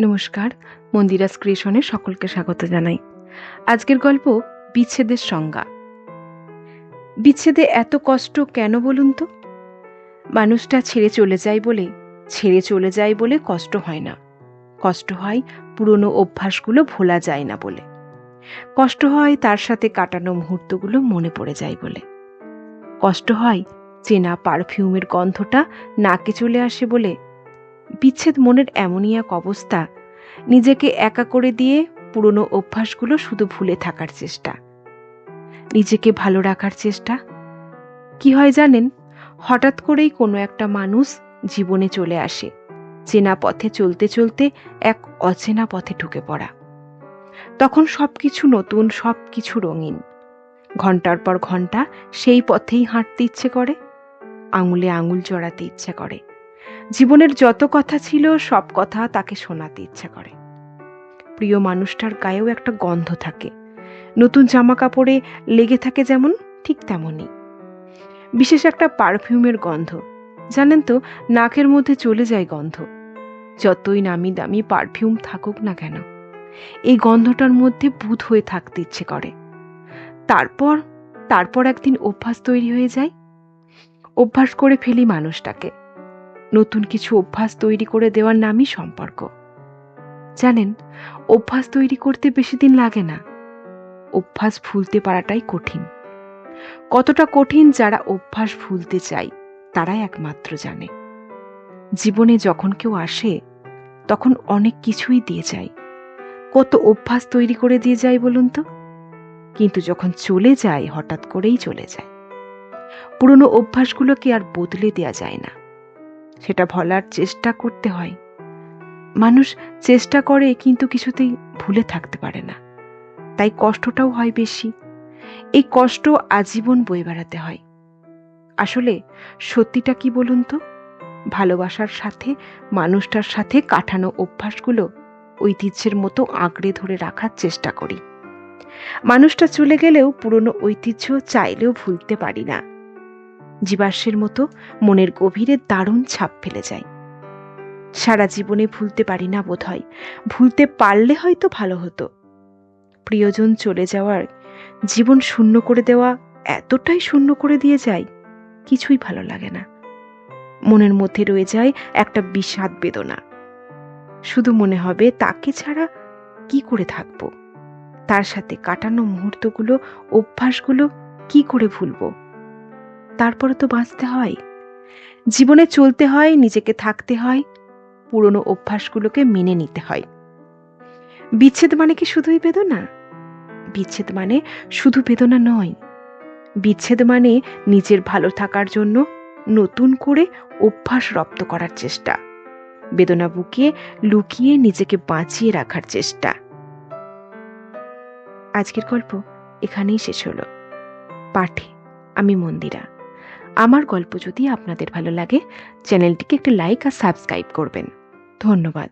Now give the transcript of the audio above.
নমস্কার, মন্দিরাস ক্রিয়েশনে সকলকে স্বাগত জানাই। আজকের গল্প বিচ্ছেদের সংজ্ঞা। বিচ্ছেদে এত কষ্ট কেন বলুন তো? মানুষটা ছেড়ে চলে যায় বলে, ছেড়ে চলে যায় বলে কষ্ট হয় না। কষ্ট হয় পুরনো অভ্যাসগুলো ভোলা যায় না বলে। কষ্ট হয় তার সাথে কাটানো মুহূর্তগুলো মনে পড়ে যায় বলে। কষ্ট হয় চেনা পারফিউমের গন্ধটা নাকে চলে আসে বলে বিচ্ছেদ মনের এমনই এক অবস্থা, নিজেকে একা করে দিয়ে পুরনো অভ্যাসগুলো শুধু ভুলে থাকার চেষ্টা। নিজেকে ভালো রাখার চেষ্টা। কি হয় জানেন? হঠাৎ করেই কোনো একটা মানুষ জীবনে চলে আসে, চেনা পথে চলতে চলতে এক অচেনা পথে ঢুকে পড়া। তখন সবকিছু নতুন, সবকিছু রঙিন। ঘণ্টার পর ঘণ্টা সেই পথেই হাঁটতে ইচ্ছে করে, আঙুলে আঙুল জড়াতে ইচ্ছে করে। জীবনের যত কথা ছিল, সব কথা তাকে শোনাতে ইচ্ছা করে। প্রিয় মানুষটার গায়েও একটা গন্ধ থাকে। নতুন জামা কাপড়ে লেগে থাকে যেমন, ঠিক তেমনই। বিশেষ একটা পারফিউমের গন্ধ। জানেন তো, নাকের মধ্যে চলে যায় গন্ধ। যতই নামি দামি পারফিউম থাকুক না কেন, এই গন্ধটার মধ্যে ভূত হয়ে থাকতে ইচ্ছে করে। তারপর তারপর একদিন অভ্যাস তৈরি হয়ে যায়। অভ্যাস করে ফেলি মানুষটাকে। নতুন কিছু অভ্যাস তৈরি করে দেওয়ার নামই সম্পর্ক। জানেন, অভ্যাস তৈরি করতে বেশি দিন লাগে না। অভ্যাস ভুলতে পারাটাই কঠিন। কতটা কঠিন যারা অভ্যাস ভুলতে চায়, তারাই একমাত্র জানে। জীবনে যখন কেউ আসে, তখন অনেক কিছুই দিয়ে যায়। কত অভ্যাস তৈরি করে দিয়ে যায় বলুন তো? কিন্তু যখন চলে যায়, হঠাৎ করেই চলে যায়। পুরনো অভ্যাসগুলোকে আর বদলে দেয়া যায় না। সেটা ভলার চেষ্টা করতে হয়। মানুষ চেষ্টা করে কিন্তু কিছুতেই ভুলে থাকতে পারে না। তাই কষ্টটাও হয় বেশি। এই কষ্ট আজীবন বয়ে বেড়াতে হয়। আসলে সত্যিটা কি বলুন তো? ভালোবাসার সাথে, মানুষটার সাথে কাঠানো অভ্যাসগুলো ঐতিহ্যের মতো আঁকড়ে ধরে রাখার চেষ্টা করি। মানুষটা চলে গেলেও পুরনো ঐতিহ্য চাইলেও ভুলতে পারি না। জীবাশ্মের মতো মনের গভীরে দারুণ ছাপ ফেলে যায়। সারা জীবনে ভুলতে পারি না বোধ হয় ভুলতে পারলে হয়তো ভালো হতো। প্রিয়জন চলে যাওয়ার জীবন শূন্য করে দেওয়া এতটাই শূন্য করে দিয়ে যায়, কিছুই ভালো লাগে না। মনের মধ্যে রয়ে যায় একটা বিষাদ বেদনা। শুধু মনে হবে তাকে ছাড়া কি করে থাকব? তার সাথে কাটানো মুহূর্তগুলো, অভ্যাসগুলো কি করে ভুলবো? তারপরে তো বাঁচতে হয়। জীবনে চলতে হয়, নিজেকে থাকতে হয়, পুরনো অভ্যাসগুলোকে মেনে নিতে হয়। বিচ্ছেদ মানে কি শুধুই বেদনা? বিচ্ছেদ মানে শুধু বেদনা নয়। বিচ্ছেদ মানে নিজের ভালো থাকার জন্য নতুন করে অভ্যাস রপ্ত করার চেষ্টা। বেদনা বুকিয়ে লুকিয়ে নিজেকে বাঁচিয়ে রাখার চেষ্টা। আজকের গল্প এখানেই শেষ হলো। পাঠে আমি মন্দিরা। আমার গল্প যদি আপনাদের ভালো লাগে চ্যানেলটিকে একটি লাইক আর সাবস্ক্রাইব করবেন। ধন্যবাদ।